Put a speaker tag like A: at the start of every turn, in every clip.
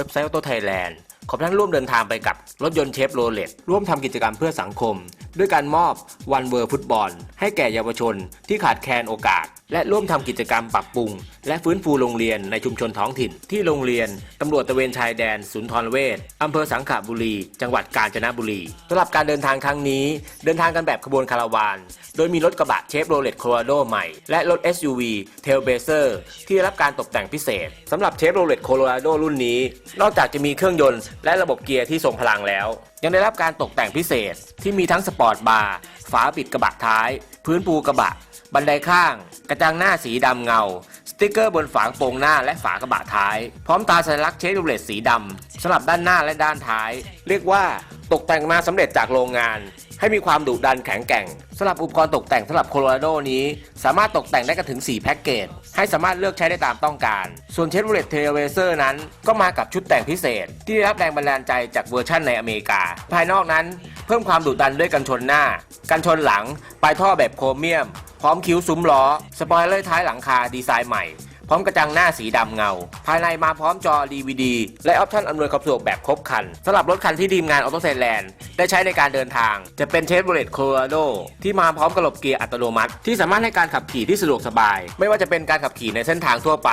A: ว็บไซต์ Auto Thailand ขอท่านร่วมเดินทางไปกับรถยนต์เชฟโรเลตร่วมทำกิจกรรมเพื่อสังคม ด้วยการมอบวันเวอร์ฟุตบอล ให้แก่เยาวชนที่ขาดแคลนโอกาส และร่วมทำกิจกรรมปรับปรุง และฟื้นฟูโรงเรียนในชุมชนท้องถิ่น ที่โรงเรียนตำรวจตะเวนชายแดนสุนทรเวชอำเภอสังขบุรี จังหวัดกาญจนบุรีสำหรับการเดินทางครั้งนี้ เดินทางกันแบบขบวนคาราวาน โดยมีรถกระบะเชฟโรเลตโค o ร a โดใหม่ และรถ SUV t a i l b a z e r ที่ได้รับการตกแต่งพิเศษสำหรับเชฟโรเลตโค o ร a โดรุ่นนี้ นอกจากจะมีเครื่องยนต์และระบบเกียร์ที่ทรงพลังแล้ว ยังได้รับการตกแต่งพิเศษที่มีทั้งสปอร์ตบาร์ฝาปิดกระบะท้าย พื้นปูกระบะ บันไดข้าง กระจังหน้าสีดำเงา สติกเกอร์บนฝาโปรงหน้าและฝากระบะท้าย พร้อมตาสัญลักษณ์เชฟโรเลตสีดำสำหรับด้านหน้าและด้านท้าย เรียกว่าตกแต่งมาสำเร็จจากโรงงาน ให้มีความดุดันแข็งแกร่งสำหรับอุปกรณ์ตกแต่งสำหรับโคโลราโดนี้ สามารถตกแต่งได้กันถึง 4 แพ็กเกจ ให้สามารถเลือกใช้ได้ตามต้องการ ส่วนเชฟโรเลตเทเลเวเซอร์นั้น ก็มากับชุดแต่งพิเศษ ที่ได้รับแรงบันดาลใจจากเวอร์ชั่นในอเมริกา ภายนอกนั้น เพิ่มความดุดันด้วยกันชนหน้า กันชนหลังปลายท่อแบบโครเมียม พร้อมคิ้วซุ้มล้อ สปอยเลอร์ท้ายหลังคาดีไซน์ใหม่ พร้อมกระจังหน้าสีดำเงา ภายในมาพร้อมจอ DVD และออปชันอำนวยความสะดวกแบบครบครันสำหรับรถคันที่ทีมงานออโตเซนแลนด์ได้ใช้ในการเดินทาง จะเป็นเชฟโรเลตโคโ r ร d o ที่มาพร้อมกระบบเกียร์อัตโนมัติ ที่สามารถให้การขับขี่ที่สะดวกสบาย ไม่ว่าจะเป็นการขับขี่ในเส้นทางทั่วไป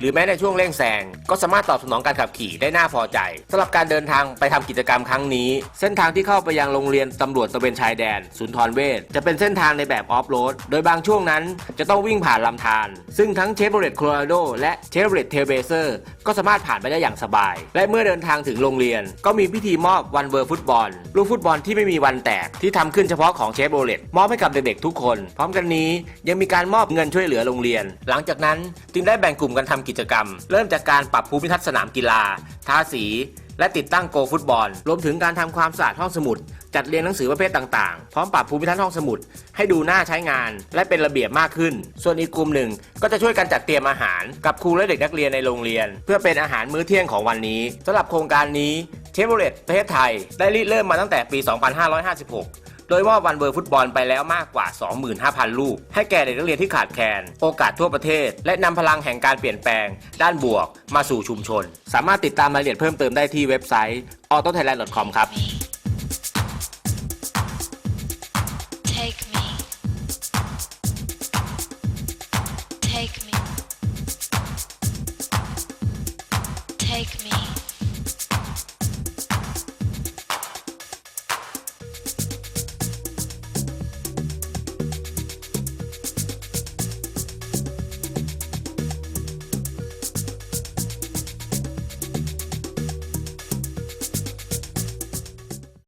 A: หรือแม้ในช่วงเร่งแซงก็สามารถตอบสนองการขับขี่ได้น่าพอใจสำหรับการเดินทางไปทำกิจกรรมครั้งนี้ เส้นทางที่เข้าไปยังโรงเรียนตำรวจตะเวนชายแดนสุนย์ทรเวชจะเป็นเส้นทางในแบบออฟโรดโดยบางช่วงนั้นจะต้องวิ่งผ่านลำธารซึ่งทั้งเชฟโรเลตโคโ r ร d o และเชฟโรเลตเทเบเซอร์ก็สามารถผ่านไปได้อย่างสบาย และเมื่อเดินทางถึงโรงเรียน ก็มีพิธีมอบวันเวอร์ฟุตบอล ลูกฟุตบอลที่ไม่มีวันแตกที่ทำขึ้นเฉพาะของเชฟโรเลตมอบให้กับเด็กๆทุกคน พร้อมกันนี้ยังมีการมอบเงินช่วยเหลือโรงเรียน หลังจากนั้นจึงได้แบ่งกลุ่มกันทำกิจกรรม เริ่มจากการปรับภูมิทัศน์สนามกีฬาทาสีและติดตั้งโกฟุตบอล รวมถึงการทำความสะอาดห้องสมุด จัดเรียงหนังสือประเภทต่างๆ พร้อมปรับภูมิทัศน์ห้องสมุด ให้ดูน่าใช้งาน และเป็นระเบียบมากขึ้น ส่วนอีกกลุ่มหนึ่งก็จะช่วยกันจัดเตรียมอาหาร กับครูและเด็กนักเรียนในโรงเรียน เพื่อเป็นอาหารมื้อเที่ยงของวันนี้สำหรับโครงการนี้เชฟโรเลตประเทศไทย ได้ริเริ่มมาตั้งแต่ปี 2556โดยมอบวันเบอร์ฟุตบอลไปแล้วมากกว่า 25,000 ลูก ให้แก่เด็กนักเรียนที่ขาดแคลนโอกาสทั่วประเทศ และนำพลังแห่งการเปลี่ยนแปลง ด้านบวก มาสู่ชุมชน สามารถติดตามรายละเอียดเพิ่มเติมได้ที่เว็บไซต์ autothailand.com ครับ make me.